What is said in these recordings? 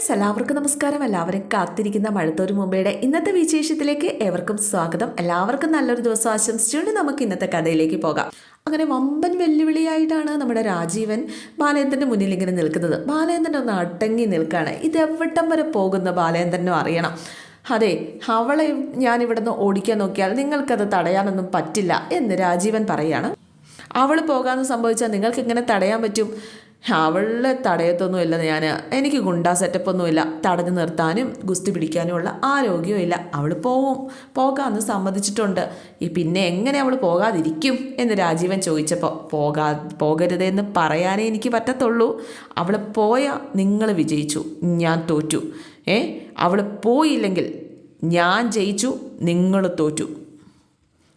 Friends എല്ലാവർക്കും നമസ്കാരം. എല്ലാവരും കാത്തിരിക്കുന്ന മഴത്തോരു മുമ്പയുടെ ഇന്നത്തെ വിശേഷത്തിലേക്ക് ഏവർക്കും സ്വാഗതം. എല്ലാവർക്കും നല്ലൊരു ദിവസം ആശംസിച്ചുകൊണ്ട് നമുക്ക് ഇന്നത്തെ കഥയിലേക്ക് പോകാം. അങ്ങനെ വമ്പൻ വെല്ലുവിളിയായിട്ടാണ് നമ്മുടെ രാജീവൻ ബാലേന്ദ്രന്റെ മുന്നിൽ ഇങ്ങനെ നിൽക്കുന്നത്. ബാലേന്ദ്രൻ ഒന്ന് അടങ്ങി നിൽക്കുകയാണ് ഇത് എവിടം വരെ പോകുന്ന ബാലേന്ദ്രനും അറിയണം. അതെ അവളെ ഞാൻ ഇവിടുന്ന് ഓടിക്കാൻ നോക്കിയാൽ നിങ്ങൾക്കത് തടയാനൊന്നും പറ്റില്ല എന്ന് രാജീവൻ പറയാണ്. അവൾ പോകാമെന്ന് സംഭവിച്ചാൽ നിങ്ങൾക്ക് ഇങ്ങനെ തടയാൻ പറ്റും? അവളെ തടയത്തൊന്നുമില്ല ഞാൻ എനിക്ക് ഗുണ്ടാ സെറ്റപ്പൊന്നുമില്ല തടഞ്ഞു നിർത്താനും ഗുസ്തി പിടിക്കാനുമുള്ള ആരോഗ്യവും ഇല്ല. അവൾ പോവും. പോകാമെന്ന് സമ്മതിച്ചിട്ടുണ്ട്. ഈ പിന്നെ എങ്ങനെ അവൾ പോകാതിരിക്കും എന്ന് രാജീവൻ ചോദിച്ചപ്പോൾ പോകാ പോകരുതെന്ന് പറയാനേ എനിക്ക് പറ്റത്തുള്ളൂ. അവൾ പോയ നിങ്ങൾ വിജയിച്ചു. ഞാൻ തോറ്റു. ഏ? അവൾ പോയില്ലെങ്കിൽ ഞാൻ ജയിച്ചു നിങ്ങൾ തോറ്റു.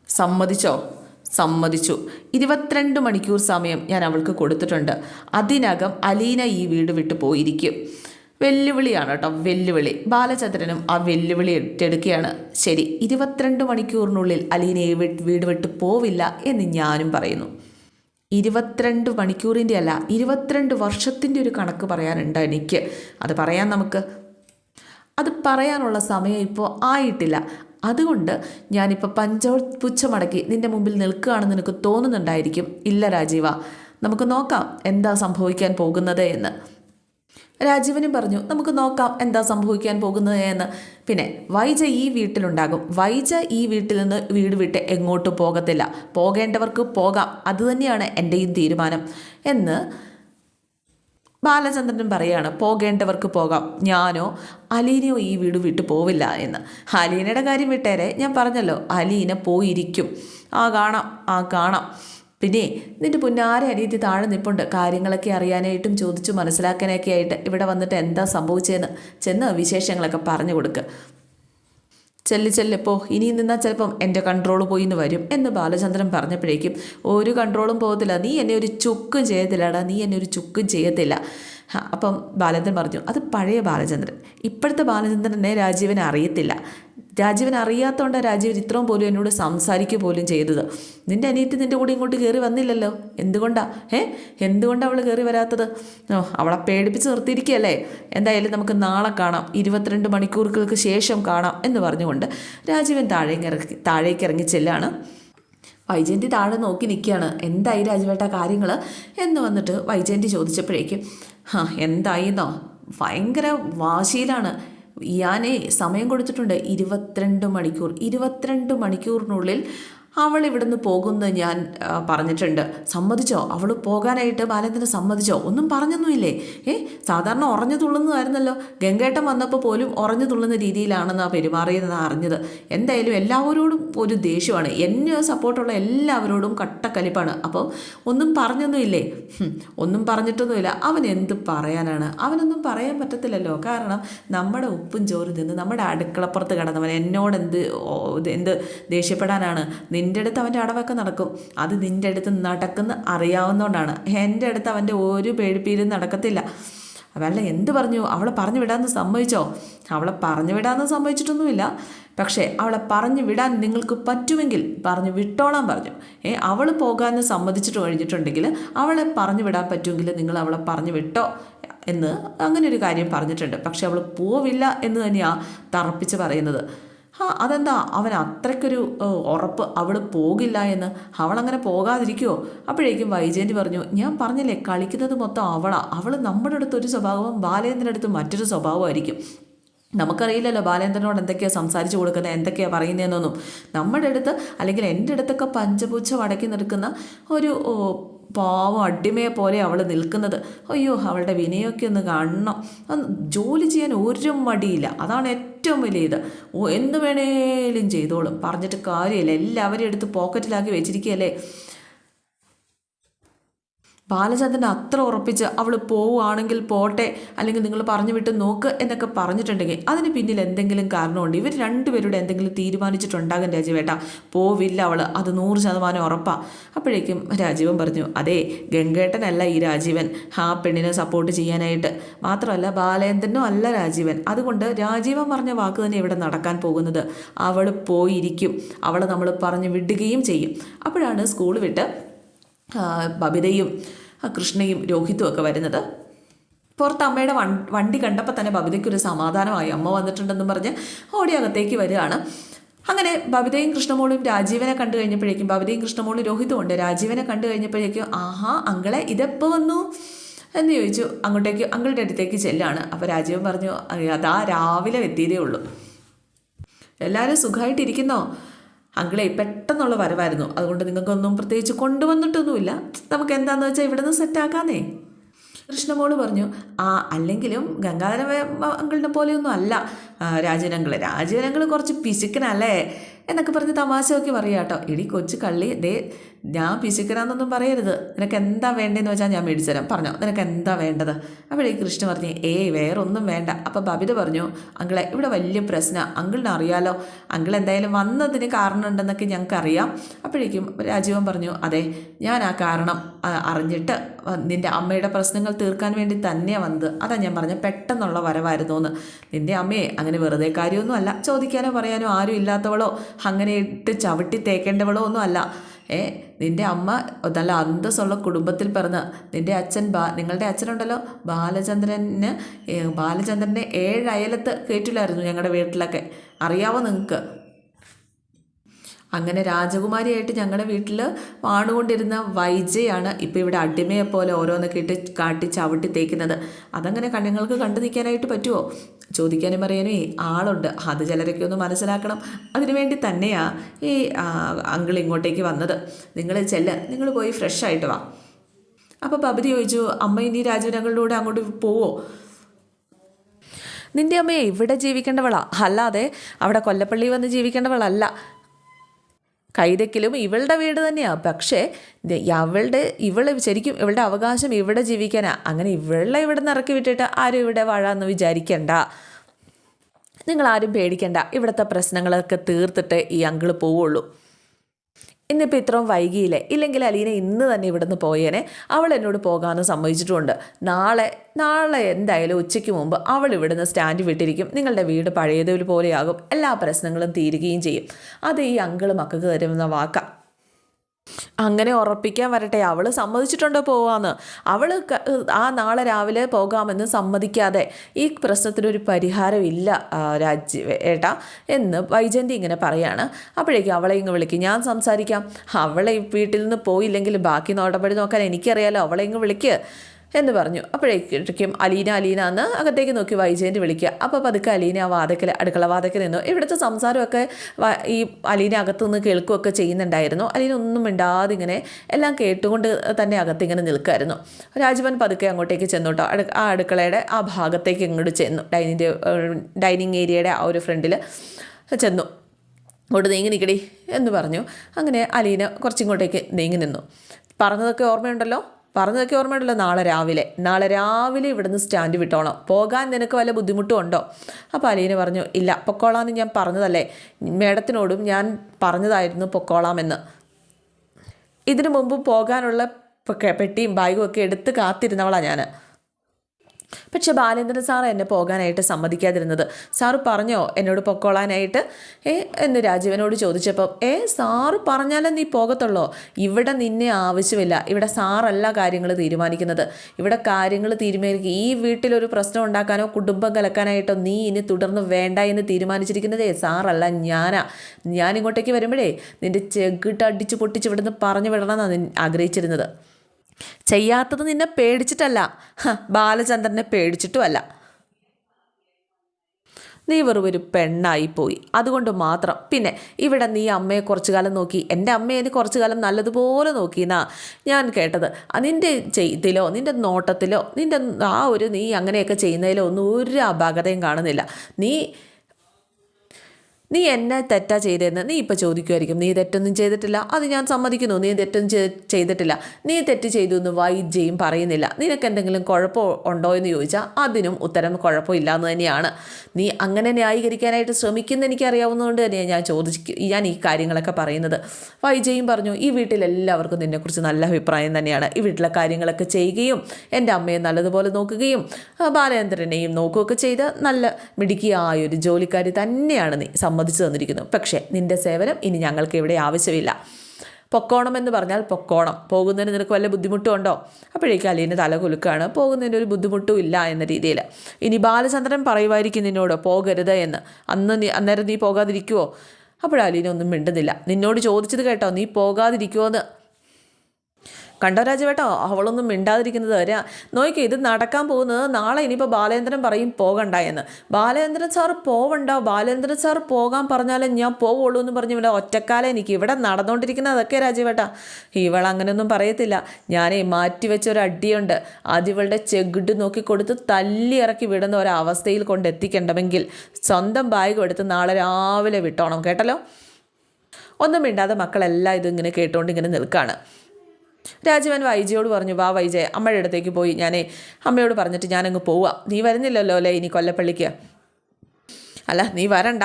സമ്മതിച്ചോ? സമ്മതിച്ചു. ഇരുപത്തിരണ്ട് മണിക്കൂർ സമയം ഞാൻ അവൾക്ക് കൊടുത്തിട്ടുണ്ട്. അതിനകം അലീന ഈ വീട് വിട്ടു പോയിരിക്കും. വെല്ലുവിളിയാണ് കേട്ടോ വെല്ലുവിളി. ബാലചന്ദ്രനും ആ വെല്ലുവിളി ഏറ്റെടുക്കുകയാണ്. ശരി ഇരുപത്തിരണ്ട് മണിക്കൂറിനുള്ളിൽ അലീനയെ വീട് വിട്ട് പോവില്ല എന്ന് ഞാനും പറയുന്നു. ഇരുപത്തിരണ്ട് മണിക്കൂറിന്റെ അല്ല ഇരുപത്തിരണ്ട് വർഷത്തിന്റെ ഒരു കണക്ക് പറയാനുണ്ട് എനിക്ക്. അത് പറയാൻ നമുക്ക്. അത് പറയാനുള്ള സമയം ഇപ്പോൾ ആയിട്ടില്ല. അതുകൊണ്ട് ഞാനിപ്പോൾ പഞ്ചപുച്ഛമടക്കി നിന്റെ മുമ്പിൽ നിൽക്കുകയാണെന്ന് നിനക്ക് തോന്നുന്നുണ്ടായിരിക്കും. ഇല്ല രാജീവ. നമുക്ക് നോക്കാം എന്താ സംഭവിക്കാൻ പോകുന്നത് എന്ന്. രാജീവനും പറഞ്ഞു നമുക്ക് നോക്കാം എന്താ സംഭവിക്കാൻ പോകുന്നത് എന്ന്. പിന്നെ വൈജ ഈ വീട്ടിലുണ്ടാകും. വൈജ ഈ വീട്ടിൽ നിന്ന് വീട് വിട്ട് എങ്ങോട്ടും പോകത്തില്ല. പോകേണ്ടവർക്ക് പോകാം. അതുതന്നെയാണ് എന്റെയും തീരുമാനം. എന്ന് ബാലചന്ദ്രൻ പറയാണ് പോകേണ്ടവർക്ക് പോകാം. ഞാനോ അലീനയോ ഈ വീട് വിട്ടു പോവില്ല എന്ന്. അലീനയുടെ കാര്യം വിട്ടേരെ ഞാൻ പറഞ്ഞല്ലോ അലീന പോയിരിക്കും. ആ കാണാം ആ കാണാം. പിന്നെ നിന്റെ പുന്നാരെ അനിയത്തി താഴെ നിപ്പുണ്ട്. കാര്യങ്ങളൊക്കെ അറിയാനായിട്ടും ചോദിച്ചു മനസ്സിലാക്കാനൊക്കെ ആയിട്ട് ഇവിടെ വന്നിട്ട് എന്താ സംഭവിച്ചതെന്ന് ചെന്ന് വിശേഷങ്ങളൊക്കെ പറഞ്ഞു കൊടുക്കുക ചെല്ലി ചെല്ലിപ്പോൾ ഇനി നിന്നാൽ ചിലപ്പം എന്റെ കൺട്രോൾ പോയി എന്ന് വരും എന്ന് ബാലചന്ദ്രൻ പറഞ്ഞപ്പോഴേക്കും ഒരു കൺട്രോളും പോകത്തില്ല. നീ എന്നെ ഒരു ചുക്കും ചെയ്യത്തില്ലടാ. നീ എന്നെ ഒരു ചുക്കും ചെയ്യത്തില്ല. അപ്പം ബാലചന്ദ്രൻ പറഞ്ഞു അത് പഴയ ബാലചന്ദ്രൻ. ഇപ്പോഴത്തെ ബാലചന്ദ്രനെ രാജീവനെ അറിയത്തില്ല. രാജീവൻ അറിയാത്തതുകൊണ്ട് രാജീവൻ ഇത്രയും പോലും എന്നോട് സംസാരിക്കുക പോലും ചെയ്തത്. നിന്റെ അനിയത്തി നിന്റെ കൂടെ ഇങ്ങോട്ട് കയറി വന്നില്ലല്ലോ? എന്തുകൊണ്ടാ? ഏ എന്തുകൊണ്ടാണ് അവൾ കയറി വരാത്തത്? ഓ അവളെ പേടിപ്പിച്ച് നിർത്തിയിരിക്കുകയല്ലേ? എന്തായാലും നമുക്ക് നാളെ കാണാം. ഇരുപത്തിരണ്ട് മണിക്കൂറുകൾക്ക് ശേഷം കാണാം എന്ന് പറഞ്ഞുകൊണ്ട് രാജീവൻ താഴേക്ക് ഇറങ്ങി താഴേക്ക് ഇറങ്ങി ചെല്ലാണ്. വൈജയന്തി താഴെ നോക്കി നിൽക്കുകയാണ്. എന്തായി രാജുവേട്ട കാര്യങ്ങൾ എന്ന് വന്നിട്ട് വൈജയന്തി ചോദിച്ചപ്പോഴേക്കും ആ എന്തായിന്നോ ഭയങ്കര വാശിയിലാണ്. ഞാനേ സമയം കൊടുത്തിട്ടുണ്ട് ഇരുപത്തിരണ്ട് മണിക്കൂർ. ഇരുപത്തിരണ്ട് മണിക്കൂറിനുള്ളിൽ അവൾ ഇവിടുന്ന് പോകുമെന്ന് ഞാൻ പറഞ്ഞിട്ടുണ്ട്. സമ്മതിച്ചോ? അവൾ പോകാനായിട്ട് ബാലേന്ദ്രൻ സമ്മതിച്ചോ? ഒന്നും പറഞ്ഞൊന്നുമില്ലേ? ഏ സാധാരണ ഉറഞ്ഞു തുള്ളുന്നതായിരുന്നല്ലോ. ഗംഗേട്ടൻ വന്നപ്പോൾ പോലും ഉറഞ്ഞു തുള്ളുന്ന രീതിയിലാണെന്ന് ആ പെരുമാറിയതെന്ന് അറിഞ്ഞത്. എന്തായാലും എല്ലാവരോടും ഒരു ദേഷ്യമാണ്. എന്നെ സപ്പോർട്ടുള്ള എല്ലാവരോടും കട്ടക്കലിപ്പാണ്. അപ്പം ഒന്നും പറഞ്ഞൊന്നുമില്ലേ? ഒന്നും പറഞ്ഞിട്ടൊന്നുമില്ല. അവൻ എന്ത് പറയാനാണ്? അവനൊന്നും പറയാൻ പറ്റത്തില്ലല്ലോ. കാരണം നമ്മുടെ ഉപ്പും ചോറ് തിന്ന് നമ്മുടെ അടുക്കളപ്പുറത്ത് കിടന്നവൻ എന്നോട് എന്ത് എന്ത് ദേഷ്യപ്പെടാനാണ്? നിന്റെ അടുത്ത് അവന്റെ അടവൊക്കെ നടക്കും. അത് നിന്റെ അടുത്ത് നടക്കുന്ന അറിയാവുന്നതുകൊണ്ടാണ് എന്റെ അടുത്ത് അവന്റെ ഒരു പേടിപ്പീരും നടക്കത്തില്ല. അവല്ല എന്ത് പറഞ്ഞു? അവളെ പറഞ്ഞു വിടാമെന്ന് സമ്മതിച്ചോ? അവളെ പറഞ്ഞു വിടാമെന്ന് സമ്മതിച്ചിട്ടൊന്നുമില്ല. പക്ഷേ അവളെ പറഞ്ഞു വിടാൻ നിങ്ങൾക്ക് പറ്റുമെങ്കിൽ പറഞ്ഞു വിട്ടോളാൻ പറഞ്ഞു. ഏ അവൾ പോകാമെന്ന് സമ്മതിച്ചിട്ട് കഴിഞ്ഞിട്ടുണ്ടെങ്കിൽ അവളെ പറഞ്ഞു വിടാൻ പറ്റുമെങ്കിൽ നിങ്ങൾ അവളെ പറഞ്ഞു വിട്ടോ എന്ന് അങ്ങനെ ഒരു കാര്യം പറഞ്ഞിട്ടുണ്ട്. പക്ഷെ അവൾ പോവില്ല എന്ന് തന്നെയാണ് തറപ്പിച്ച് പറയുന്നത്. ആ അതെന്താ? അവൻ അത്രയ്ക്കൊരു ഉറപ്പ് അവൾ പോകില്ല എന്ന്. അവളങ്ങനെ പോകാതിരിക്കുമോ അപ്പോഴേക്കും വൈജയന്തി പറഞ്ഞു ഞാൻ പറഞ്ഞില്ലേ കളിക്കുന്നത് മൊത്തം അവളാ. അവൾ നമ്മുടെ അടുത്ത് ഒരു സ്വഭാവം ബാലേന്ദ്രന്റെ അടുത്ത് മറ്റൊരു സ്വഭാവമായിരിക്കും നമുക്കറിയില്ലല്ലോ ബാലേന്ദ്രനോട് എന്തൊക്കെയാണ് സംസാരിച്ചു കൊടുക്കുന്നത് എന്തൊക്കെയാണ് പറയുന്നതെന്നൊന്നും നമ്മുടെ അടുത്ത് അല്ലെങ്കിൽ എന്റെ അടുത്തൊക്കെ പഞ്ചപൂച്ച വടക്കി നിൽക്കുന്ന ഒരു പാവം അടിമയെ പോലെ അവൾ നിൽക്കുന്നത്. അയ്യോ അവളുടെ വിനയൊക്കെ ഒന്ന് കാണണം. ജോലി ചെയ്യാൻ ഒരു മടിയില്ല. അതാണ് ഏറ്റവും വലിയ ഇത്. എന്ത് വേണേലും ചെയ്തോളും. പറഞ്ഞിട്ട് കാര്യമില്ല. എല്ലാവരും എടുത്ത് പോക്കറ്റിലാക്കി വെച്ചിരിക്കുകയല്ലേ? ബാലചന്ദ്രൻ അത്ര ഉറപ്പിച്ച് അവൾ പോവുകയാണെങ്കിൽ പോട്ടെ അല്ലെങ്കിൽ നിങ്ങൾ പറഞ്ഞു വിട്ട് നോക്ക് എന്നൊക്കെ പറഞ്ഞിട്ടുണ്ടെങ്കിൽ അതിന് പിന്നിൽ എന്തെങ്കിലും കാരണമുണ്ട്. ഇവർ രണ്ടുപേരുടെ എന്തെങ്കിലും തീരുമാനിച്ചിട്ടുണ്ടാകും രാജീവേട്ട. പോവില്ല അവൾ അത് നൂറ് ശതമാനം ഉറപ്പാണ് അപ്പോഴേക്കും രാജീവൻ പറഞ്ഞു അതെ ഗംഗേട്ടനല്ല ഈ രാജീവൻ. ആ പെണ്ണിനെ സപ്പോർട്ട് ചെയ്യാനായിട്ട് മാത്രമല്ല ബാലേന്ദ്രനും അല്ല രാജീവൻ. അതുകൊണ്ട് രാജീവൻ പറഞ്ഞ വാക്ക് തന്നെ ഇവിടെ നടക്കാൻ പോകുന്നത്. അവൾ പോയിരിക്കും. അവളെ നമ്മൾ പറഞ്ഞു വിടുകയും ചെയ്യും. അപ്പോഴാണ് സ്കൂൾ വിട്ട് ബബിതയും കൃഷ്ണയും രോഹിത്തും ഒക്കെ വരുന്നത്. പുറത്ത് അമ്മയുടെ വണ്ടി കണ്ടപ്പോൾ തന്നെ ബബിതയ്ക്കൊരു സമാധാനമായി. അമ്മ വന്നിട്ടുണ്ടെന്നും പറഞ്ഞ് ഓടി അകത്തേക്ക് വരികയാണ്. അങ്ങനെ ബബിതയും കൃഷ്ണമോളും രാജീവനെ കണ്ടു കഴിഞ്ഞപ്പോഴേക്കും ബബിതയും കൃഷ്ണമോളും രോഹിതും ഉണ്ട്. രാജീവനെ കണ്ടു കഴിഞ്ഞപ്പോഴേക്കും ആഹാ അങ്കളെ ഇതെപ്പോൾ വന്നു? എന്ന് ചോദിച്ചു. അങ്ങോട്ടേക്ക് അങ്കളുടെ അടുത്തേക്ക് ചെല്ലാണ്. അപ്പോൾ രാജീവൻ പറഞ്ഞു അതാ രാവിലെ എത്തിയതേ ഉള്ളൂ. എല്ലാവരും സുഖമായിട്ടിരിക്കുന്നോ? അങ്കിളെ പെട്ടെന്നുള്ള വരവായിരുന്നു. അതുകൊണ്ട് നിങ്ങൾക്കൊന്നും പ്രത്യേകിച്ച് കൊണ്ടുവന്നിട്ടൊന്നുമില്ല. നമുക്ക് എന്താണെന്ന് വെച്ചാൽ ഇവിടെ നിന്ന് സെറ്റാക്കാന്നേ കൃഷ്ണമോൾ പറഞ്ഞു ആ അല്ലെങ്കിലും ഗംഗാധര അങ്കിളിനെ പോലെയൊന്നും അല്ല. രാജനങ്കിൾ രാജനങ്കിൾ കുറച്ച് പിശുക്കനല്ലേ? എന്നൊക്കെ പറഞ്ഞ് തമാശയൊക്കെ പറയാം കേട്ടോ. എടി കൊച്ചു കള്ളി ദേ ഞാൻ പിശുക്കരാന്നൊന്നും പറയരുത്. നിനക്ക് എന്താ വേണ്ടതെന്ന് വെച്ചാൽ ഞാൻ മേടിച്ചു തരാം. പറഞ്ഞോ. നിനക്ക് എന്താ വേണ്ടത്? അപ്പോഴേക്ക് കൃഷ്ണ പറഞ്ഞു ഏയ് വേറൊന്നും വേണ്ട. അപ്പോൾ ബബിത പറഞ്ഞു അങ്കിളെ ഇവിടെ വലിയ പ്രശ്നം. അങ്കിളിനെ അറിയാലോ. അങ്കിൾ എന്തായാലും വന്നതിന് കാരണമുണ്ടെന്നൊക്കെ ഞങ്ങൾക്കറിയാം. അപ്പോഴേക്കും രാജീവൻ പറഞ്ഞു അതെ ഞാൻ ആ കാരണം അറിഞ്ഞിട്ട് നിന്റെ അമ്മയുടെ പ്രശ്നങ്ങൾ തീർക്കാൻ വേണ്ടി തന്നെയാണ് വന്നത്. അതാ ഞാൻ പറഞ്ഞ പെട്ടെന്നുള്ള വരവായിരുന്നു എന്ന് നിന്റെ അമ്മയെ അങ്ങനെ വെറുതെ കാര്യമൊന്നും അല്ല ചോദിക്കാനോ പറയാനോ ആരും ഇല്ലാത്തവളോ അങ്ങനെ ഇട്ട് ചവിട്ടി തേക്കേണ്ടവളോ ഒന്നും അല്ല ഏ നിന്റെ അമ്മ നല്ല അന്തസ്സുള്ള കുടുംബത്തിൽ പിറന്ന് നിന്റെ അച്ഛൻ ബാ നിങ്ങളുടെ അച്ഛനുണ്ടല്ലോ? ബാലചന്ദ്രന് ബാലചന്ദ്രന്റെ ഏഴ് അയലത്ത് കയറ്റില്ലായിരുന്നു ഞങ്ങളുടെ വീട്ടിലൊക്കെ. അറിയാവോ നിങ്ങൾക്ക് അങ്ങനെ രാജകുമാരിയായിട്ട് ഞങ്ങളുടെ വീട്ടിൽ വാണുകൊണ്ടിരുന്ന വൈജയാണ് ഇപ്പോൾ ഇവിടെ അടിമയെ പോലെ ഓരോന്നൊക്കെ ഇട്ട് കാട്ടി ചവിട്ടി തേക്കുന്നത്. അതങ്ങനെ കണ്ണുങ്ങൾക്ക് കണ്ടു നിൽക്കാനായിട്ട് പറ്റുമോ? ചോദിക്കാനും പറയാനും ആളുണ്ട്. അത് ചിലരൊക്കെ ഒന്ന് മനസ്സിലാക്കണം. അതിനുവേണ്ടി തന്നെയാ ഈ അങ്കിൾ ഇങ്ങോട്ടേക്ക് വന്നത്. നിങ്ങൾ ചെല്ല്. നിങ്ങൾ പോയി ഫ്രഷ് ആയിട്ട് വാ. അപ്പോൾ ബബരി ചോദിച്ചു അമ്മ ഇനി രാജവിനങ്ങളുടെ കൂടെ അങ്ങോട്ട് പോവോ? നിന്റെ അമ്മയെ ഇവിടെ ജീവിക്കേണ്ടവളാ. അല്ലാതെ അവിടെ കൊല്ലപ്പള്ളി വന്ന് ജീവിക്കേണ്ടവളല്ല. കൈതക്കിലും ഇവളുടെ വീട് തന്നെയാണ് പക്ഷേ അവളുടെ ഇവൾ ശരിക്കും ഇവളുടെ അവകാശം ഇവിടെ ജീവിക്കാനാ. അങ്ങനെ ഇവളെ ഇവിടെ നിന്ന് ഇറക്കി വിട്ടിട്ട് ആരും ഇവിടെ വാഴാന്ന് വിചാരിക്കണ്ട. നിങ്ങൾ ആരും പേടിക്കണ്ട. ഇവിടുത്തെ പ്രശ്നങ്ങളൊക്കെ തീർത്തിട്ട് ഈ അങ്കിൾ പോവുള്ളൂ. ഇന്നിപ്പോൾ ഇത്രയും വൈകിയില്ലേ? ഇല്ലെങ്കിൽ അലീന ഇന്ന് തന്നെ ഇവിടുന്ന് പോയേനെ. അവൾ എന്നോട് പോകാമെന്ന് സമ്മതിച്ചിട്ടുണ്ട്. നാളെ നാളെ എന്തായാലും ഉച്ചയ്ക്ക് മുമ്പ് അവൾ ഇവിടുന്ന് സ്റ്റാൻഡ് വിട്ടിരിക്കും. നിങ്ങളുടെ വീട് പഴയതുപോലെയാകും പോലെയാകും എല്ലാ പ്രശ്നങ്ങളും തീരുകയും ചെയ്യും. അത് ഈ അങ്കിളും മക്കൾക്ക് തരുന്ന വാക്കാ. അങ്ങനെ ഉറപ്പിക്കാൻ വരട്ടെ. അവൾ സമ്മതിച്ചിട്ടുണ്ടോ പോവാന്ന്. അവൾ ആ നാളെ രാവിലെ പോകാമെന്ന് സമ്മതിക്കാതെ ഈ പ്രശ്നത്തിനൊരു പരിഹാരമില്ല ആ, രാജ് ഏട്ടാ എന്ന് വൈജന്തി ഇങ്ങനെ പറയാണ്. അപ്പോഴേക്കും അവളെ ഇങ്ങ് വിളിക്കും. ഞാൻ സംസാരിക്കാം. അവളെ വീട്ടിൽ നിന്ന് പോയില്ലെങ്കിൽ ബാക്കി നടപടി നോക്കാൻ എനിക്കറിയാലോ. അവളെ ഇങ്ങ് വിളിക്ക്. എന്ന് പറഞ്ഞു. അപ്പോഴേക്കും അലീന അലീന എന്ന് അകത്തേക്ക് നോക്കി വൈജയന്തി വിളിക്കുക. അപ്പോൾ പതുക്കെ അലീന ആ വാതക്കൽ അടുക്കള വാതക്കൽ നിന്നു. ഇവിടുത്തെ സംസാരമൊക്കെ ഈ അലീന അകത്തുനിന്ന് കേൾക്കുകയൊക്കെ ചെയ്യുന്നുണ്ടായിരുന്നു. അലീന ഒന്നും മിണ്ടാതെ ഇങ്ങനെ എല്ലാം കേട്ടുകൊണ്ട് തന്നെ അകത്തിങ്ങനെ നിൽക്കുമായിരുന്നു രാജീവൻ പതുക്കെ അങ്ങോട്ടേക്ക് ചെന്നു കേട്ടോ. അടു ആ അടുക്കളയുടെ ആ ഭാഗത്തേക്ക് ഇങ്ങോട്ട് ചെന്നു. ഡൈനിന്റെ ഡൈനിങ് ഏരിയയുടെ ആ ഒരു ഫ്രണ്ടിൽ ചെന്നു. ഇങ്ങോട്ട് നീങ്ങി നിൽക്കടി എന്ന് പറഞ്ഞു. അങ്ങനെ അലീന കുറച്ചിങ്ങോട്ടേക്ക് നീങ്ങി നിന്നു. പറഞ്ഞതൊക്കെ ഓർമ്മയുണ്ടല്ലോ? പറഞ്ഞതൊക്കെ ഓർമ്മയുണ്ടല്ലോ നാളെ രാവിലെ. നാളെ രാവിലെ ഇവിടുന്ന് സ്റ്റാൻഡ് വിട്ടോണം. പോകാൻ നിനക്ക് വല്ല ബുദ്ധിമുട്ടും ഉണ്ടോ? അപ്പോൾ അലീന പറഞ്ഞു ഇല്ല പൊക്കോളാമെന്ന് ഞാൻ പറഞ്ഞതല്ലേ. മേഡത്തിനോടും ഞാൻ പറഞ്ഞതായിരുന്നു പൊക്കോളാമെന്ന്. ഇതിനു മുമ്പ് പോകാനുള്ള പെട്ടിയും ബാഗും ഒക്കെ എടുത്ത് കാത്തിരുന്നവളാണ് ഞാൻ പക്ഷെ ബാലേന്ദ്രൻ സാറ് എന്നെ പോകാനായിട്ട് സമ്മതിക്കാതിരുന്നത്. സാറ് പറഞ്ഞോ? എന്നോട് പൊക്കോളാനായിട്ട്? ഏ എന്ന് രാജീവനോട് ചോദിച്ചപ്പോൾ ഏ സാറ് പറഞ്ഞാലേ നീ പോകത്തുള്ളോ? ഇവിടെ നിന്നെ ആവശ്യമില്ല. ഇവിടെ സാറല്ല കാര്യങ്ങൾ തീരുമാനിക്കുന്നത്. ഇവിടെ കാര്യങ്ങൾ തീരുമാനിക്കുക ഈ വീട്ടിലൊരു പ്രശ്നം ഉണ്ടാക്കാനോ കുടുംബം കലക്കാനായിട്ടോ നീ ഇനി തുടർന്ന് വേണ്ട എന്ന് തീരുമാനിച്ചിരിക്കുന്നതേ സാറല്ല ഞാനാ. ഞാൻ ഇങ്ങോട്ടേക്ക് വരുമ്പോഴേ നിന്റെ ചെകിട്ട് അടിച്ച് പൊട്ടിച്ച് ഇവിടുന്ന് പറഞ്ഞു വിടണമെന്നാണ് ആഗ്രഹിച്ചിരുന്നത്. ചെയ്യാത്തത് നിന്നെ പേടിച്ചിട്ടല്ല. ബാലചന്ദ്രനെ പേടിച്ചിട്ടുമല്ല. നീ വെറും ഒരു പെണ്ണായി പോയി അതുകൊണ്ട് മാത്രം. പിന്നെ ഇവിടെ നീ അമ്മയെ കുറച്ചു കാലം നോക്കി. എന്റെ അമ്മയെ നീ കുറച്ചു കാലം നല്ലതുപോലെ നോക്കിയെന്നാ ഞാൻ കേട്ടത്. നിന്റെ ചെയ്തിലോ നിന്റെ നോട്ടത്തിലോ നിന്റെ ആ ഒരു നീ അങ്ങനെയൊക്കെ ചെയ്യുന്നതിലോ ഒന്നും ഒരു അപാകതയും കാണുന്നില്ല. നീ നീ എന്നെ തെറ്റാ ചെയ്തതെന്ന് നീ ഇപ്പോൾ ചോദിക്കുമായിരിക്കും നീ തെറ്റൊന്നും ചെയ്തിട്ടില്ല. അത് ഞാൻ സമ്മതിക്കുന്നു. നീ തെറ്റൊന്നും ചെയ്- ചെയ്തിട്ടില്ല. നീ തെറ്റ് ചെയ്തു എന്ന് വൈദ്യയും പറയുന്നില്ല. നിനക്ക് എന്തെങ്കിലും കുഴപ്പം ഉണ്ടോ എന്ന് ചോദിച്ചാൽ അതിനും ഉത്തരം കുഴപ്പമില്ല എന്ന് തന്നെയാണ്. നീ അങ്ങനെ ന്യായീകരിക്കാനായിട്ട് ശ്രമിക്കുന്ന എനിക്കറിയാവുന്നതുകൊണ്ട് തന്നെയാണ് ഞാൻ ചോദിച്ചു ഞാൻ ഈ കാര്യങ്ങളൊക്കെ പറയുന്നത്. വൈജയും പറഞ്ഞു ഈ വീട്ടിലെല്ലാവർക്കും നിന്നെക്കുറിച്ച് നല്ല അഭിപ്രായം തന്നെയാണ്. ഈ വീട്ടിലെ കാര്യങ്ങളൊക്കെ ചെയ്യുകയും എന്റെ അമ്മയെ നല്ലതുപോലെ നോക്കുകയും ബാലചന്ദ്രനെയും നോക്കുകയൊക്കെ ചെയ്ത് നല്ല മിടുക്കിയായ ഒരു ജോലിക്കാരി തന്നെയാണ് നീ. സമ്മതിച്ചു തന്നിരിക്കുന്നു. പക്ഷേ നിന്റെ സേവനം ഇനി ഞങ്ങൾക്ക് ഇവിടെ ആവശ്യമില്ല. പൊക്കോണം എന്ന് പറഞ്ഞാൽ പൊക്കോണം. പോകുന്നതിന് നിനക്ക് വല്ല ബുദ്ധിമുട്ടും ഉണ്ടോ അപ്പോഴേക്കും അലീന തല കുലുക്കാണ് പോകുന്നതിന് ഒരു ബുദ്ധിമുട്ടും ഇല്ല എന്ന രീതിയിൽ. ഇനി ബാലചന്ദ്രൻ പറയുമായിരിക്കും നിന്നോട് പോകരുത് എന്ന്. അന്ന് നീ അന്നേരം നീ പോകാതിരിക്കുവോ? അപ്പോഴലീന ഒന്നും മിണ്ടുന്നില്ല. നിന്നോട് ചോദിച്ചത് കേട്ടോ നീ പോകാതിരിക്കുമോ എന്ന്. കണ്ടോ രാജവേട്ടോ അവളൊന്നും മിണ്ടാതിരിക്കുന്നത് വരെ നോക്കി ഇത് നടക്കാൻ പോകുന്നത് നാളെ ഇനിയിപ്പോൾ ബാലേന്ദ്രൻ പറയും പോകണ്ട എന്ന്. ബാലേന്ദ്രൻ സാർ പോവണ്ട ബാലേന്ദ്രൻ സാർ പോകാൻ പറഞ്ഞാലേ ഞാൻ പോവുള്ളൂ എന്ന് പറഞ്ഞു ഇവിടെ ഒറ്റക്കാലം എനിക്ക് ഇവിടെ നടന്നുകൊണ്ടിരിക്കുന്നതൊക്കെ രാജവേട്ടാ. ഇവൾ അങ്ങനെയൊന്നും പറയത്തില്ല. ഞാനേ മാറ്റി വെച്ച ഒരു അടിയുണ്ട്. അത് ഇവളുടെ നോക്കി കൊടുത്ത് തല്ലി ഇറക്കി വിടുന്ന ഒരവസ്ഥയിൽ കൊണ്ട് എത്തിക്കണമെങ്കിൽ സ്വന്തം ബാഗ് എടുത്ത് നാളെ രാവിലെ വിട്ടോണം. കേട്ടല്ലോ? ഒന്നും മിണ്ടാതെ മക്കളെല്ലാം ഇതിങ്ങനെ കേട്ടുകൊണ്ട് ഇങ്ങനെ നിൽക്കുകയാണ് രാജീവൻ വൈജയോട് പറഞ്ഞു വാ വൈജയ അമ്മയുടെ അടുത്തേക്ക് പോയി. ഞാൻ അമ്മയോട് പറഞ്ഞിട്ട് ഞാനങ്ങ് പോവാം. നീ വരുന്നില്ലല്ലോ അല്ലേ ഇനി കൊല്ലപ്പള്ളിക്ക്? അല്ല നീ വരണ്ട.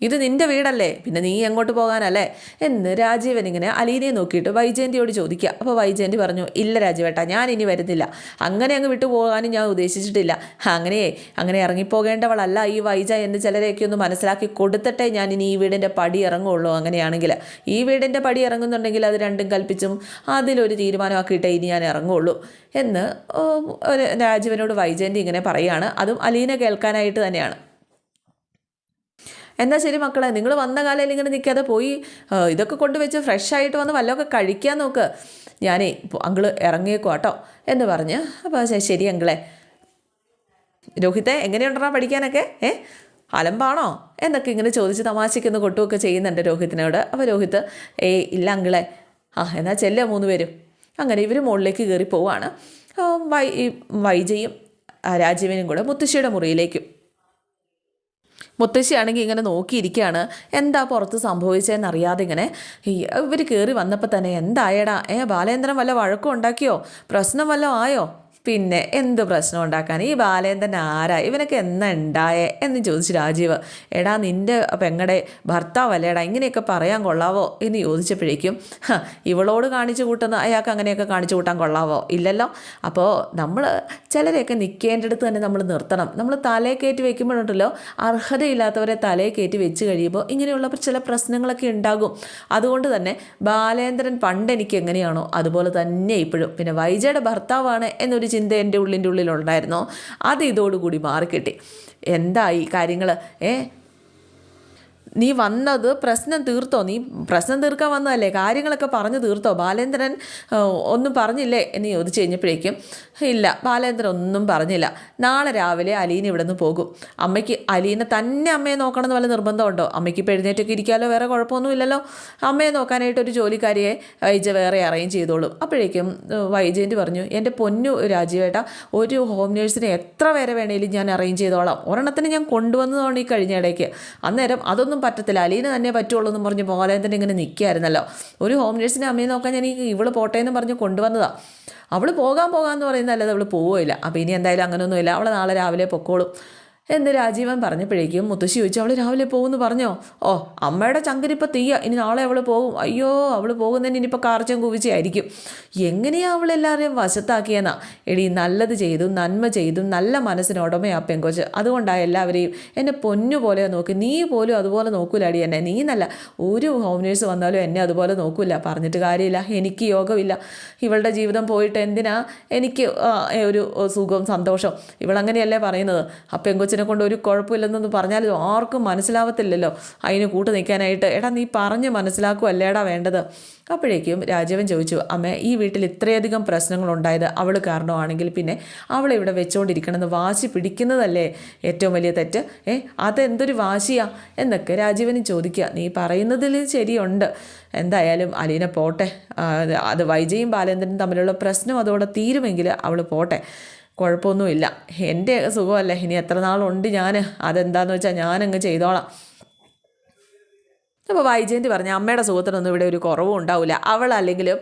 ഇത് നിന്റെ വീടല്ലേ? പിന്നെ നീ എങ്ങോട്ട് പോകാനല്ലേ? എന്ന് രാജീവൻ ഇങ്ങനെ അലീനയെ നോക്കിയിട്ട് വൈജയന്തിയോട് ചോദിക്കുക. അപ്പോൾ വൈജയന്തി പറഞ്ഞു ഇല്ല രാജീവേട്ടാ ഞാൻ ഇനി വരുന്നില്ല. അങ്ങനെ അങ്ങ് വിട്ടു പോകാനും ഞാൻ ഉദ്ദേശിച്ചിട്ടില്ല. അങ്ങനെയേ അങ്ങനെ ഇറങ്ങിപ്പോകേണ്ടവളല്ല ഈ വൈജ എന്ന് ചിലരെയൊക്കെ ഒന്ന് മനസ്സിലാക്കി കൊടുത്തിട്ടേ ഞാൻ ഇനി ഈ വീടിന്റെ പടി ഇറങ്ങുള്ളൂ അങ്ങനെയാണെങ്കിൽ. ഈ വീടിന്റെ പടി ഇറങ്ങുന്നുണ്ടെങ്കിൽ അത് രണ്ടും കൽപ്പിച്ചും അതിലൊരു തീരുമാനമാക്കിയിട്ടേ ഇനി ഞാൻ ഇറങ്ങുള്ളൂ. എന്ന് രാജീവനോട് വൈജയന്തി ഇങ്ങനെ പറയുകയാണ് അതും അലീന കേൾക്കാനായിട്ട് തന്നെയാണ്. എന്നാൽ ശരി മക്കളെ നിങ്ങൾ വന്ന കാലയിൽ ഇങ്ങനെ നിൽക്കാതെ പോയി ഇതൊക്കെ കൊണ്ടുവച്ച് ഫ്രഷ് ആയിട്ട് വന്ന് വല്ലതൊക്കെ കഴിക്കാൻ നോക്ക്. ഞാനേ അങ്കിൾ ഇറങ്ങിയേക്കോ കേട്ടോ എന്ന് പറഞ്ഞ് അപ്പോൾ ശരി അങ്കിളെ. രോഹിത്തെ എങ്ങനെയുണ്ടാ പഠിക്കാനൊക്കെ? ഏ? അലമ്പാണോ? എന്നൊക്കെ ഇങ്ങനെ ചോദിച്ച് തമാശിക്കുന്ന കൊട്ടുമൊക്കെ ചെയ്യുന്നുണ്ട് രോഹിത്തിനോട്. അപ്പോൾ രോഹിത്ത് ഏയ് ഇല്ല അങ്കിളെ. ആ എന്നാൽ ചെല്ല മൂന്ന് പേരും. അങ്ങനെ ഇവർ മുകളിലേക്ക് കയറി പോവാണ്. വൈ വൈജയും രാജീവനും കൂടെ മുത്തശ്ശിയുടെ മുറിയിലേക്കും. മുത്തശ്ശിയാണെങ്കിൽ ഇങ്ങനെ നോക്കിയിരിക്കുകയാണ്. എന്താ പുറത്ത് സംഭവിച്ചതെന്നറിയാതെ ഇങ്ങനെ ഇവർ കയറി വന്നപ്പോൾ തന്നെ എന്തായടാ? ഏ ബാലേന്ദ്രൻ വല്ല വഴക്കം ഉണ്ടാക്കിയോ? പ്രശ്നം വല്ലതും ആയോ? പിന്നെ എന്ത് പ്രശ്നം ഉണ്ടാക്കാൻ? ഈ ബാലേന്ദ്രൻ ആരാ? ഇവനൊക്കെ എന്നാ ഉണ്ടായേ എന്ന് ചോദിച്ചു രാജീവ് എടാ നിന്റെ പെങ്ങടെ ഭർത്താവല്ലേടാ ഇങ്ങനെയൊക്കെ പറയാൻ കൊള്ളാവോ? എന്ന് ചോദിച്ചപ്പോഴേക്കും ഇവളോട് കാണിച്ചു കൂട്ടുന്ന അയാൾക്ക് അങ്ങനെയൊക്കെ കാണിച്ചു കൂട്ടാൻ കൊള്ളാവോ? ഇല്ലല്ലോ. അപ്പോൾ നമ്മൾ ചിലരെയൊക്കെ നിൽക്കേണ്ടടുത്ത് തന്നെ നമ്മൾ നിർത്തണം. നമ്മൾ തലയെ കയറ്റി വെക്കുമ്പോഴുണ്ടല്ലോ അർഹതയില്ലാത്തവരെ തലയെ കയറ്റി വെച്ച് കഴിയുമ്പോൾ ഇങ്ങനെയുള്ള ചില പ്രശ്നങ്ങളൊക്കെ ഉണ്ടാകും അതുകൊണ്ട് തന്നെ ബാലേന്ദ്രൻ പണ്ട് എനിക്ക് എങ്ങനെയാണോ അതുപോലെ തന്നെ ഇപ്പോഴും. പിന്നെ വൈജയുടെ ഭർത്താവാണ് എന്നൊരു ചിന്ത എന്റെ ഉള്ളിന്റെ ഉള്ളിലുണ്ടായിരുന്നോ? അത് ഇതോടുകൂടി മാറിക്കിട്ടി. എന്തായി കാര്യങ്ങൾ ഏ? നീ വന്നത് പ്രശ്നം തീർത്തോ? നീ പ്രശ്നം തീർക്കാൻ വന്നതല്ലേ? കാര്യങ്ങളൊക്കെ പറഞ്ഞു തീർത്തോ? ബാലേന്ദ്രൻ ഒന്നും പറഞ്ഞില്ലേ? എന്ന് ചോദിച്ചു കഴിഞ്ഞപ്പോഴേക്കും ഇല്ല ബാലേന്ദ്രൻ ഒന്നും പറഞ്ഞില്ല. നാളെ രാവിലെ അലീന ഇവിടെ നിന്ന് പോകും. അമ്മയ്ക്ക് അലീന തന്നെ അമ്മയെ നോക്കണമെന്ന് വല്ല നിർബന്ധമുണ്ടോ? അമ്മയ്ക്ക് ഇപ്പോൾ എഴുന്നേറ്റൊക്കെ ഇരിക്കാലോ? വേറെ കുഴപ്പമൊന്നും ഇല്ലല്ലോ അമ്മയെ നോക്കാനായിട്ട് ഒരു ജോലിക്കാരിയെ വൈജ വേറെ അറേഞ്ച് ചെയ്തോളും. അപ്പോഴേക്കും ഏഹ്, പറഞ്ഞു എന്റെ പൊന്നു രാജീവേട്ട ഒരു ഹോം നേഴ്സിനെ എത്ര പേരെ വേണേലും ഞാൻ അറേഞ്ച് ചെയ്തോളാം. ഒരെണ്ണത്തിന് ഞാൻ കൊണ്ടുവന്നതാണ് ഈ കഴിഞ്ഞ ഇടയ്ക്ക്. അന്നേരം അതൊന്നും പറ്റത്തില്ല. അലീന തന്നെ പറ്റുള്ളൂ എന്ന് പറഞ്ഞ് തന്നെ ഇങ്ങനെ നിൽക്കുകയായിരുന്നല്ലോ ഒരു ഹോം നേഴ്സിന്റെ അമ്മയെ നോക്കാൻ ഞാൻ ഇവൾ പോട്ടെ എന്ന് പറഞ്ഞ് കൊണ്ടുവന്നതാ. അവൾ പോകാൻ പോകാമെന്ന് പറയുന്നതല്ലാതെ അവൾ പോവില്ല അപ്പോൾ ഇനി എന്തായാലും അങ്ങനെയൊന്നുമില്ല അവൾ നാളെ രാവിലെ പൊക്കോളും. എന്ന് രാജീവൻ പറഞ്ഞപ്പോഴേക്കും മുത്തശ്ശി ചോദിച്ചു അവൾ രാവിലെ പോകുമെന്ന് പറഞ്ഞോ? ഓ അമ്മയുടെ ചങ്കരിപ്പോൾ തീയ. ഇനി നാളെ അവൾ പോകും. അയ്യോ അവൾ പോകുന്നതിന് ഇനിയിപ്പോൾ കാർച്ചം കുവിച്ചായിരിക്കും എങ്ങനെയാ അവൾ എല്ലാവരെയും വശത്താക്കിയെന്നാ? എടി നല്ലത് ചെയ്തും നന്മ ചെയ്തും നല്ല മനസ്സിന് ഉടമയാ പെങ്കൊച്ച്. അതുകൊണ്ടാണ് എല്ലാവരെയും എന്നെ പൊന്നു പോലെ നോക്കി നീ പോലും അതുപോലെ നോക്കൂലടി എന്നെ. നീ നല്ല ഒരു ഹോം നേഴ്സ് വന്നാലും എന്നെ അതുപോലെ നോക്കൂല. പറഞ്ഞിട്ട് കാര്യമില്ല എനിക്ക് യോഗമില്ല. ഇവളുടെ ജീവിതം പോയിട്ട് എന്തിനാ എനിക്ക് ഒരു സുഖം സന്തോഷം ഇവളങ്ങനെയല്ലേ പറയുന്നത്? ആ പെങ്കൊച്ചിനെ കൊണ്ട് ഒരു കുഴപ്പമില്ലെന്നൊന്ന് പറഞ്ഞാൽ ആർക്കും മനസ്സിലാവത്തില്ലല്ലോ. അതിന് കൂട്ട് നിൽക്കാനായിട്ട് എടാ നീ പറഞ്ഞ് മനസ്സിലാക്കുമല്ലേടാ വേണ്ടത്? അപ്പോഴേക്കും രാജീവൻ ചോദിച്ചു അമ്മ ഈ വീട്ടിൽ ഇത്രയധികം പ്രശ്നങ്ങളുണ്ടായത് അവൾ കാരണമാണെങ്കിൽ പിന്നെ അവളെ ഇവിടെ വെച്ചുകൊണ്ടിരിക്കണമെന്ന് വാശി പിടിക്കുന്നതല്ലേ? ഏറ്റവും വലിയ തെറ്റ്. ഏ അതെന്തൊരു വാശിയാ? എന്നൊക്കെ രാജീവനും ചോദിക്കുക. നീ പറയുന്നതിൽ ശരിയുണ്ട്. എന്തായാലും അലീന പോട്ടെ. അത് വൈജയും ബാലേന്ദ്രനും തമ്മിലുള്ള പ്രശ്നം അതോടെ തീരുമെങ്കിൽ അവൾ പോട്ടെ. കുഴപ്പമൊന്നുമില്ല. എന്റെ സുഖമല്ലേ? ഇനി എത്ര നാളുണ്ട് ഞാൻ അതെന്താന്ന് വെച്ചാൽ ഞാനങ്ങ് ചെയ്തോളാം. അപ്പോൾ വൈജയന്തി പറഞ്ഞ അമ്മയുടെ സുഖത്തിനൊന്നും ഇവിടെ ഒരു കുറവും ഉണ്ടാവില്ല അവൾ അല്ലെങ്കിലും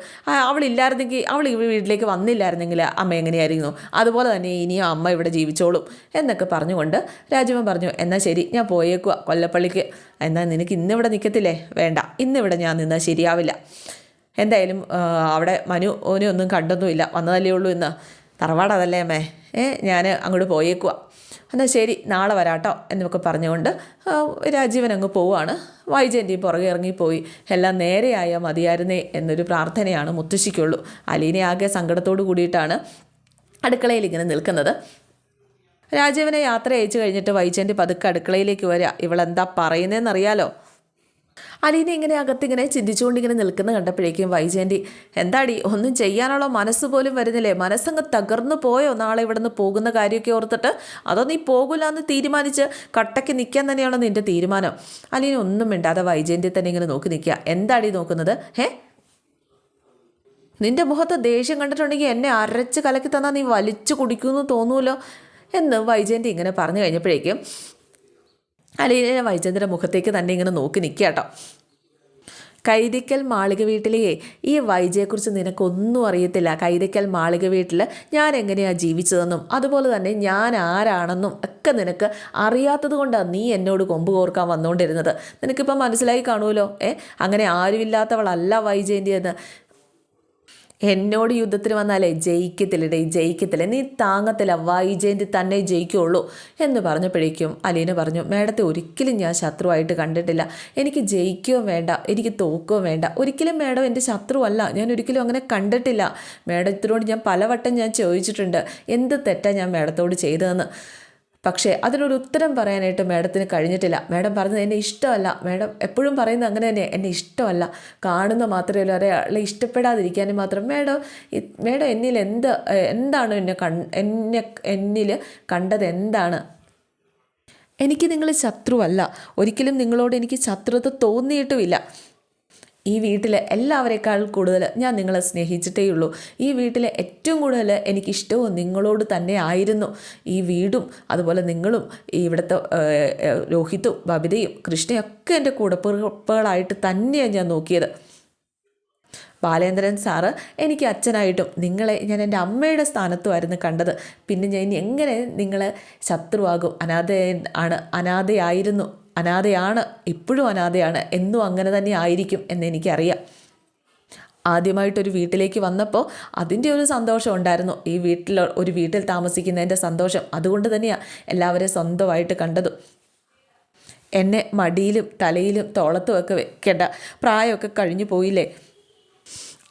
അവളില്ലായിരുന്നെങ്കിൽ അവൾ ഈ വീട്ടിലേക്ക് വന്നില്ലായിരുന്നെങ്കിൽ അമ്മ എങ്ങനെയായിരുന്നു? അതുപോലെ തന്നെ ഇനിയും അമ്മ ഇവിടെ ജീവിച്ചോളും. എന്നൊക്കെ പറഞ്ഞുകൊണ്ട് രാജീവൻ പറഞ്ഞു എന്നാൽ ശരി ഞാൻ പോയേക്കുക കൊല്ലപ്പള്ളിക്ക്. എന്നാൽ നിനക്ക് ഇന്നിവിടെ നിൽക്കത്തില്ലേ വേണ്ട ഇന്നിവിടെ ഞാൻ നിന്നാൽ ശരിയാവില്ല. എന്തായാലും അവിടെ മനു ഓനെ ഒന്നും കണ്ടൊന്നുമില്ല. വന്നതല്ലേ ഉള്ളൂ ഇന്ന്. തറവാട് അതല്ലേ അമ്മേ? ഏ ഞാൻ അങ്ങോട്ട് പോയേക്കുക എന്നാൽ ശരി നാളെ വരാട്ടോ എന്നൊക്കെ പറഞ്ഞുകൊണ്ട് രാജീവൻ അങ്ങ് പോവാണ്. വൈജയന്തി പുറകെ ഇറങ്ങിപ്പോയി. എല്ലാം നേരെയായാൽ മതിയായിരുന്നേ എന്നൊരു പ്രാർത്ഥനയാണ് മുത്തശ്ശിക്കുള്ളൂ. അലീനെ ആകെ സങ്കടത്തോട് കൂടിയിട്ടാണ് അടുക്കളയിൽ ഇങ്ങനെ നിൽക്കുന്നത്. രാജീവനെ യാത്ര അയച്ചു കഴിഞ്ഞിട്ട് വൈജയന്തി പതുക്കെ അടുക്കളയിലേക്ക് വരിക ഇവളെന്താ പറയുന്നതെന്നറിയാലോ അലീന ഇങ്ങനെ അകത്തിങ്ങനെ ചിന്തിച്ചുകൊണ്ടിങ്ങനെ നിൽക്കുന്ന കണ്ടപ്പോഴേക്കും വൈജയന്തി എന്താടി ഒന്നും ചെയ്യാനുള്ള മനസ്സ് പോലും വരുന്നില്ലേ? മനസ്സങ്ങ് തകർന്നു പോയോ നാളെ ഇവിടെ നിന്ന് പോകുന്ന കാര്യമൊക്കെ ഓർത്തിട്ട്? അതോ നീ പോകില്ല എന്ന് തീരുമാനിച്ച് കട്ടയ്ക്ക് നിൽക്കാൻ തന്നെയാണോ നിന്റെ തീരുമാനം? അലീന ഒന്നും മിണ്ടാതെ വൈജയന്തി തന്നെ ഇങ്ങനെ നോക്കി നിൽക്കുക. എന്താടി നോക്കുന്നത്? ഹേ? നിന്റെ മുഖത്ത് ദേഷ്യം കണ്ടിട്ടുണ്ടെങ്കിൽ എന്നെ അരച്ച് കലക്കി തന്നാൽ നീ വലിച്ചു കുടിക്കുമെന്ന് തോന്നുമല്ലോ എന്ന് വൈജയന്തി ഇങ്ങനെ പറഞ്ഞു കഴിഞ്ഞപ്പോഴേക്കും അലീന വൈജയന്തിയുടെ മുഖത്തേക്ക് തന്നെ ഇങ്ങനെ നോക്കി നിൽക്കുക കേട്ടോ. മാളിക വീട്ടിലേ ഈ വൈജയെക്കുറിച്ച് നിനക്കൊന്നും അറിയത്തില്ല. കൈതിക്കൽ മാളിക വീട്ടിൽ ഞാൻ എങ്ങനെയാണ് ജീവിച്ചതെന്നും അതുപോലെ തന്നെ ഞാൻ ആരാണെന്നും ഒക്കെ നിനക്ക് അറിയാത്തത് കൊണ്ടാണ് നീ എന്നോട് കൊമ്പ് കോർക്കാൻ വന്നുകൊണ്ടിരുന്നത്. നിനക്കിപ്പം മനസ്സിലായി കാണുമല്ലോ? ഏ അങ്ങനെ ആരുമില്ലാത്തവളല്ല വൈജയന്റെ എന്ന് എന്നോട് യുദ്ധത്തിന് വന്നാലേ ജയിക്കത്തില്ലടേ ജയിക്കത്തില്ല. നീ താങ്ങത്തില്ല വൈജയന്തി തന്നെ ജയിക്കുള്ളൂ എന്ന് പറഞ്ഞപ്പോഴേക്കും അലീന പറഞ്ഞു മേഡത്തെ ഒരിക്കലും ഞാൻ ശത്രുവായിട്ട് കണ്ടിട്ടില്ല. എനിക്ക് ജയിക്കുകയോ വേണ്ട എനിക്ക് തോക്കുകയോ വേണ്ട. ഒരിക്കലും മേഡം എന്റെ ശത്രുവല്ല. ഞാൻ ഒരിക്കലും അങ്ങനെ കണ്ടിട്ടില്ല. മേഡത്തിനോട് ഞാൻ പലവട്ടം ഞാൻ ചോദിച്ചിട്ടുണ്ട് എന്ത് തെറ്റാണ് ഞാൻ മേഡത്തോട് ചെയ്തതെന്ന്. പക്ഷേ അതിനൊരു ഉത്തരം പറയാനായിട്ട് മാഡത്തിന് കഴിഞ്ഞിട്ടില്ല. മാഡം പറഞ്ഞത് എന്നെ ഇഷ്ടമല്ല. മാഡം എപ്പോഴും പറയുന്നത് അങ്ങനെ തന്നെ എന്നെ ഇഷ്ടമല്ല. കാണുന്ന മാത്രമേ ഉള്ളൂ. ഒരാളെ ഇഷ്ടപ്പെടാതിരിക്കാനും മാത്രം. മാഡം മാഡം എന്നിൽ എന്ത് എന്താണ് എന്നെ എന്നെ എന്നിൽ കണ്ടത് എന്താണ്? എനിക്ക് നിങ്ങൾ ശത്രുവല്ല. ഒരിക്കലും നിങ്ങളോട് എനിക്ക് ശത്രുത തോന്നിയിട്ടുമില്ല. ഈ വീട്ടിലെ എല്ലാവരെക്കാൾ കൂടുതൽ ഞാൻ നിങ്ങളെ സ്നേഹിച്ചിട്ടേ ഉള്ളൂ ഈ വീട്ടിലെ ഏറ്റവും കൂടുതൽ എനിക്കിഷ്ടവും നിങ്ങളോട് തന്നെ ആയിരുന്നു ഈ വീടും അതുപോലെ നിങ്ങളും ഇവിടുത്തെ രോഹിതും ബബിതയും കൃഷ്ണയൊക്കെ എന്റെ കൂടപ്പിറപ്പുകളായിട്ട് തന്നെയാണ് ഞാൻ നോക്കിയത്. ബാലേന്ദ്രൻ സാറ് എനിക്ക് അച്ഛനായിട്ടും നിങ്ങളെ ഞാൻ എന്റെ അമ്മയുടെ സ്ഥാനത്തുമായിരുന്നു കണ്ടത്. പിന്നെ ഞാൻ ഇനി എങ്ങനെ നിങ്ങളെ ശത്രുവാകും? അനാഥ ആണ് അനാഥയായിരുന്നു. അനാഥയാണ് ഇപ്പോഴും അനാഥയാണ് എന്നും അങ്ങനെ തന്നെ ആയിരിക്കും എന്ന് എനിക്കറിയാം. ആദ്യമായിട്ടൊരു വീട്ടിലേക്ക് വന്നപ്പോൾ അതിന്റെ ഒരു സന്തോഷം ഉണ്ടായിരുന്നു. ഈ വീട്ടിൽ ഒരു വീട്ടിൽ താമസിക്കുന്നതിന്റെ സന്തോഷം അതുകൊണ്ട് തന്നെയാണ് എല്ലാവരെയും സ്വന്തമായിട്ട് കണ്ടതും. എന്നെ മടിയിലും തലയിലും തോളത്തും ഒക്കെ വെക്കേണ്ട പ്രായമൊക്കെ കഴിഞ്ഞു പോയില്ലേ?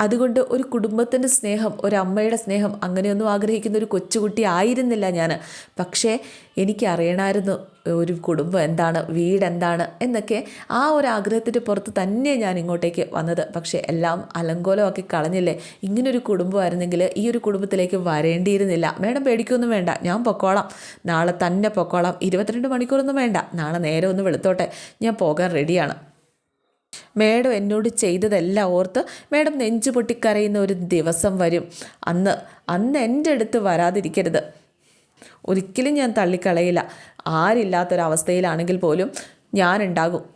അതുകൊണ്ട് ഒരു കുടുംബത്തിന്റെ സ്നേഹം ഒരു അമ്മയുടെ സ്നേഹം അങ്ങനെയൊന്നും ആഗ്രഹിക്കുന്ന ഒരു കൊച്ചുകുട്ടി ആയിരുന്നില്ല ഞാൻ പക്ഷേ എനിക്കറിയണമായിരുന്നു ഒരു കുടുംബം എന്താണ് വീട് എന്താണ് എന്നൊക്കെ ആ ഒരു ആഗ്രഹത്തിന്റെ പുറത്ത് തന്നെ ഞാൻ ഇങ്ങോട്ടേക്ക് വന്നത്. പക്ഷേ എല്ലാം അലങ്കോലമാക്കി കളഞ്ഞില്ലേ? ഇങ്ങനൊരു കുടുംബമായിരുന്നെങ്കിൽ ഈ ഒരു കുടുംബത്തിലേക്ക് വരേണ്ടിയിരുന്നില്ല. മേഡം പേടിക്കൊന്നും വേണ്ട ഞാൻ പൊക്കോളാം. നാളെ തന്നെ പൊക്കോളാം. ഇരുപത്തിരണ്ട് മണിക്കൂറൊന്നും വേണ്ട. നാളെ നേരെ ഒന്ന് വെളുത്തോട്ടെ. ഞാൻ പോകാൻ റെഡിയാണ് മേഡം എന്നോട് ചെയ്തതെല്ലാം ഓർത്ത് മേഡം നെഞ്ചു പൊട്ടിക്കരയുന്ന ഒരു ദിവസം വരും. അന്ന് അന്ന് എന്റെ അടുത്ത് വരാതിരിക്കരുത്. ഒരിക്കലും ഞാൻ തള്ളിക്കളയില്ല. ആരില്ലാത്തൊരവസ്ഥയിലാണെങ്കിൽ പോലും ഞാനുണ്ടാകും.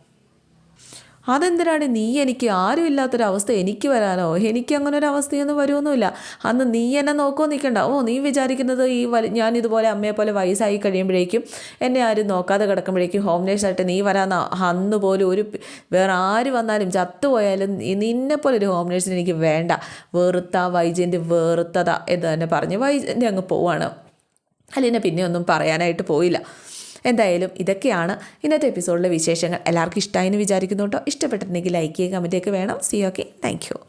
അതെന്തിനാണ് നീ എനിക്ക് ആരും ഇല്ലാത്തൊരവസ്ഥ എനിക്ക് വരാനോ? എനിക്ക് അങ്ങനെ ഒരു അവസ്ഥയൊന്നും വരുമൊന്നുമില്ല അന്ന് നീ എന്നെ നോക്കോ നിൽക്കണ്ട ഓ നീ വിചാരിക്കുന്നത് ഈ ഞാൻ ഇതുപോലെ അമ്മയെ പോലെ വയസ്സായി കഴിയുമ്പോഴേക്കും എന്നെ ആരും നോക്കാതെ കിടക്കുമ്പോഴേക്കും ഹോം നേഴ്സായിട്ട് നീ വരാന്ന അന്ന് പോലും ഒരു വേറെ ആര് വന്നാലും ചത്തുപോയാലും നിന്നെ പോലെ ഒരു ഹോം നേഴ്സിന് എനിക്ക് വേണ്ട. വെറുത്ത വൈജയന്റെ വെറുത്തത എന്ന് തന്നെ പറഞ്ഞ് വൈജയന്റെ അങ്ങ് പോവാണ്. അല്ലെ പിന്നെ ഒന്നും പറയാനായിട്ട് പോയില്ല. എന്തായാലും ഇതൊക്കെയാണ് ഇന്നത്തെ എപ്പിസോഡിലെ വിശേഷങ്ങൾ. എല്ലാവർക്കും ഇഷ്ടമായി എന്ന് വിചാരിക്കുന്നു കേട്ടോ ഇഷ്ടപ്പെട്ടിട്ടുണ്ടെങ്കിൽ ലൈക്ക് ചെയ്യുക കമന്റൊക്കെ വേണം. C okay thank